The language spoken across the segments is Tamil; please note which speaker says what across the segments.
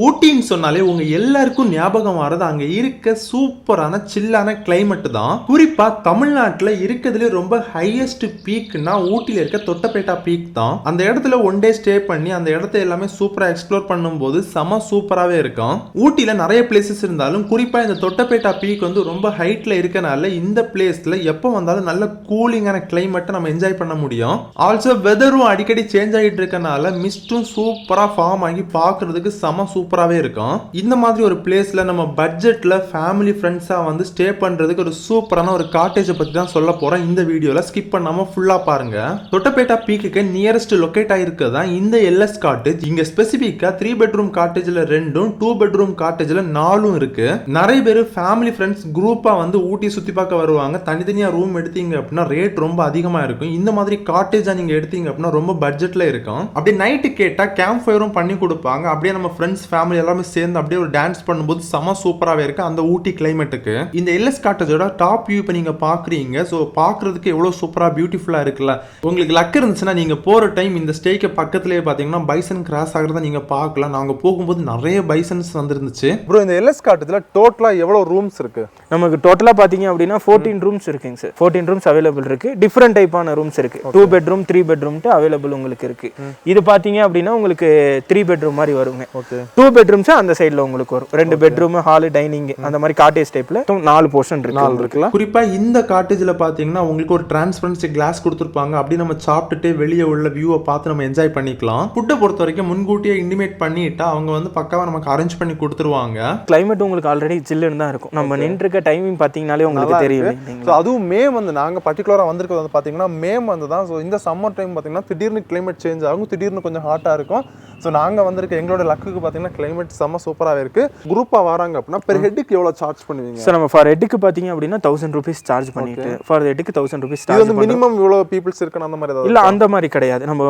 Speaker 1: ஊட்டின்னு சொன்னாலே உங்க எல்லாருக்கும் ஞாபகம் வர்றது அங்க இருக்க சூப்பரான சில்லான கிளைமேட் தான். குறிப்பா தமிழ்நாட்டுல இருக்கிறதுல ரொம்ப ஹையஸ்ட் பீக்னா ஊட்டில இருக்க தொட்டபேட்டா பீக் தான். அந்த இடத்துல ஒன் டே ஸ்டே பண்ணி அந்த இடத்த எல்லாமே சூப்பரா எக்ஸ்ப்ளோர் பண்ணும்போது செம சூப்பராகவே இருக்கும் ஊட்டில நிறைய பிளேசஸ் இருந்தாலும் குறிப்பா இந்த தொட்டபேட்டா பீக் வந்து ரொம்ப ஹைட்ல இருக்கனால இந்த பிளேஸ்ல எப்போ வந்தாலும் நல்ல கூலிங்கான கிளைமேட்டை நம்ம என்ஜாய் பண்ண முடியும். ஆல்சோ வெதரும் அடிக்கடி சேஞ்ச் ஆகிட்டு இருக்கனால மிஸ்டும் சூப்பரா ஃபார்ம் ஆகி பார்க்கறதுக்கு செம சூப்பராகவே இருக்கும். இந்த மாதிரி ஒரு பிளேஸில் நம்ம பட்ஜெட்டில் ஃபேமிலி ஃப்ரெண்ட்ஸாக வந்து ஸ்டே பண்ணுறதுக்கு ஒரு சூப்பரான ஒரு காட்டேஜை பற்றி தான் சொல்ல போகிறோம் இந்த வீடியோவில் ஸ்கிப் பண்ணாமல் ஃபுல்லாக பாருங்கள் தொட்டபேட்டா பீக்குக்கு நியரஸ்ட் லொக்கேட் ஆயிருக்கிறது தான் இந்த எல்எஸ் காட்டேஜ் இங்கே ஸ்பெசிஃபிக்காக த்ரீ பெட்ரூம் காட்டேஜில் ரெண்டும் டூ பெட்ரூம் காட்டேஜில் நாலும் இருக்குது நிறைய பேர் ஃபேமிலி ஃப்ரெண்ட்ஸ் குரூப்பாக வந்து ஊட்டி சுற்றி பார்க்க வருவாங்க. தனித்தனியாக ரூம் எடுத்தீங்க அப்படின்னா ரேட் ரொம்ப அதிகமாக இருக்கும். இந்த மாதிரி காட்டேஜாக நீங்கள் எடுத்தீங்க அப்படின்னா ரொம்ப பட்ஜெட்டில் இருக்கும். அப்படி நைட்டு கேட்டால் கேம்ப் ஃபயரும் பண்ணி கொடுப்பாங்க. அப்படியே நம்ம ஃப்ரெண்ட்ஸ் ஃபேமிலி எல்லாமே சேர்ந்து அப்படியே ஒரு டான்ஸ் பண்ணும்போது செம சூப்பராகவே இருக்கு. அந்த ஊட்டி கிளைமேட்டுக்கு இந்த எல்எஸ் காட்டேஜோட டாப் வியூ இப்போ நீங்க பாக்குறீங்க. ஸோ பார்க்கிறதுக்கு எவ்வளோ சூப்பரா பியூட்டிஃபுல்லா இருக்குல்ல? உங்களுக்கு லக் இருந்துச்சுன்னா நீங்க போற டைம் இந்த ஸ்டேக்கு பக்கத்துலேயே பார்த்தீங்கன்னா பைசன் கிராஸ் ஆகிறத நீங்க பார்க்கலாம். நாங்க போகும்போது நிறைய பைசன்ஸ் வந்துருந்துச்சு.
Speaker 2: ப்ரோ இந்த எல்எஸ் காட்டுல டோட்டலா எவ்வளவு ரூம்ஸ் இருக்கு?
Speaker 3: நமக்கு டோட்டலாக பார்த்தீங்க அப்படின்னா ஃபோர்டீன் ரூம்ஸ் இருக்குங்க சார் ஃபோர்டீன் ரூம்ஸ் அவைலபிள் இருக்கு. டிஃப்ரெண்ட் டைப்பான ரூம்ஸ் இருக்கு. டூ பெட்ரூம் த்ரீ பெட்ரூம்ட்டு அவைலபிள் உங்களுக்கு இருக்கு. இது பார்த்தீங்க அப்படின்னா உங்களுக்கு த்ரீ பெட்ரூம் மாதிரி வருங்க.
Speaker 2: ஓகே
Speaker 3: டூ பெட்ரூம்ஸ் அந்த சைடில் உங்களுக்கு வரும். ரெண்டு பெட்ரூம் ஹாலு டைனிங் அந்த மாதிரி காட்டேஜ் டைப்ல நாலு போர்ஷன் இருக்கு
Speaker 2: நாலு இருக்குல்ல?
Speaker 1: குறிப்பா இந்த காட்டேஜ்ல பாத்தீங்கன்னா உங்களுக்கு ஒரு டிரான்ஸ்பரன்சி கிளாஸ் கொடுத்துருப்பாங்க. அப்படி நம்ம சாப்பிட்டுட்டு வெளியே உள்ள வியூவை பார்த்து நம்ம என்ஜாய் பண்ணிக்கலாம். ஃபுட்டை பொறுத்த வரைக்கும் முன்கூட்டியே இன்டிமேட் பண்ணிட்டா அவங்க வந்து பக்காவா நமக்கு அரேஞ்ச் பண்ணி கொடுத்துருவாங்க.
Speaker 3: கிளைமேட் உங்களுக்கு ஆல்ரெடி சில்லுன்னு தான் இருக்கும். நம்ம நின்று இருக்க டைமிங் பார்த்தீங்கனாலே உங்களுக்கு தெரியும்?
Speaker 2: ஸோ அதுவும் மே வந்து நாங்க பர்டிகுலரா வந்திருக்கிறது வந்து பாத்தீங்கன்னா மே வந்து தான். ஸோ இந்த சம்மர் டைம் பாத்தீங்கன்னா திடீர்னு கிளைமேட் சேஞ்ச் ஆகும். திடீர்னு கொஞ்சம் ஹாட்டா இருக்கும். ஸோ நாங்க வந்திருக்க எங்களோட லக்குக்கு பாத்தீங்கன்னா கிளைமேட் செம்ம சூப்பராகவே இருக்கு. குரூப்பா வராங்க அப்படின்னா பெர் ஹெட்டுக்கு எவ்வளவு சார்ஜ் பண்ணுவீங்க?
Speaker 3: சார் நம்ம ஃபார் ஹெட்டுக்கு பார்த்தீங்க அப்படின்னா தௌசண்ட் ருபீஸ் சார்ஜ் பண்ணிட்டு ஃபார் ஹெட்டுக்கு தௌசண்ட் ருபீஸ்
Speaker 2: இது வந்து மினிமம் இவ்வளவு பீப்புள்ஸ் இருக்கணும் அந்த மாதிரி
Speaker 3: இல்ல அந்த மாதிரி கிடையாது. நம்ம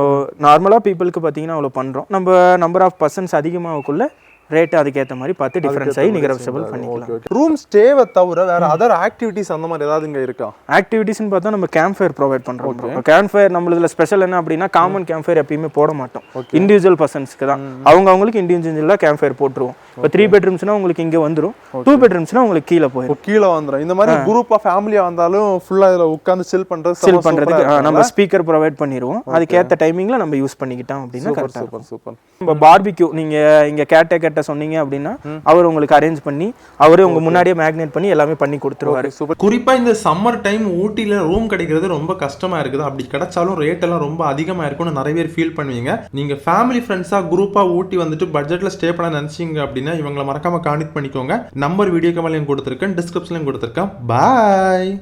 Speaker 3: நார்மலா பீப்புளுக்கு பார்த்தீங்கன்னா அவ்வளோ பண்றோம். நம்ம நம்பர் ஆஃப் பர்சன்ஸ் அதிகமாகக்குள்ள ரேட் அதுக்கேற்ற மாதிரி பார்த்து டிஃபரன்ஸ் ஆகி நிகரபிசபிள் பண்ணிக்கலாம்.
Speaker 2: ரூம் ஸ்டேவை தவிர வேற அதர் ஆக்டிவிட்டிஸ் அந்த மாதிரி ஏதாவது இங்க இருக்கா?
Speaker 3: ஆக்டிவிட்டிஸ்னு பார்த்தா நம்ம கேம்ப் ஃபயர் ப்ரொவைட் பண்ணுறோம் கேம்ப் ஃபயர் நம்மளதுல ஸ்பெஷல் என்ன அப்படின்னா காமன் கேம்ப் ஃபயர் எப்பயுமே போட மாட்டோம். இண்டிவிஜுவல் பர்சன்ஸ்க்கு தான். அவங்க அவங்களுக்கு இண்டிவிஜுவலாக கேம்ப் ஃபயர் போட்டுருவோம். இப்போ த்ரீ பெட்ரூம்ஸ்னா உங்களுக்கு இங்கே வந்துரும். டூ பெட்ரூம்ஸ்னா உங்களுக்கு கீழே போயிடும்
Speaker 2: இப்போ கீழே வந்துடும் இந்த மாதிரி குரூப்பா ஃபேமிலியா வந்தாலும் ஃபுல்லா இதுல உட்காந்து சில் செம்ம
Speaker 3: சில் ஆ, நம்ம ஸ்பீக்கர் ப்ரொவைட் பண்ணிடுவோம் அதுக்கேற்ற டைமிங்ல நம்ம யூஸ் பண்ணிக்கிட்டோம் அப்படின்னா கரெக்டாக
Speaker 2: சூப்பர் சூப்பர்
Speaker 3: நம்ம பார்பிக்யூ நீங்க இங்க கேட்ட கேட்ட சொன்னீங்க அப்படின்னா அவர் உங்களுக்கு அரேஞ்ச் பண்ணி அவரே உங்க முன்னாடியே மேக்னேட் பண்ணி எல்லாமே பண்ணி கொடுத்துருவாரு.
Speaker 2: சூப்பர்
Speaker 1: குறிப்பா இந்த சம்மர் டைம் ஊட்டில ரூம் கிடைக்கிறது ரொம்ப கஷ்டமா இருக்குது. அப்படி கிடைச்சாலும் ரேட் எல்லாம் ரொம்ப அதிகமா இருக்கும்னு நிறைய பேர் ஃபீல் பண்ணுவீங்க. நீங்க ஃபேமிலி ஃப்ரெண்ட்ஸா குரூப்பா ஊட்டி வந்துட்டு பட்ஜெட்ல ஸ்டே பண்ண நினைச்சீங்க அப்படின்னா இவங்களை மறக்காம கான்டெக்ட் பண்ணிக்கோங்க. நம்பர் வீடியோ கமெண்ட்லையும் கொடுத்துருக்கேன் டிஸ்கிரிப்ஷன்லையும் கொடுத்துருக்கேன். பாய்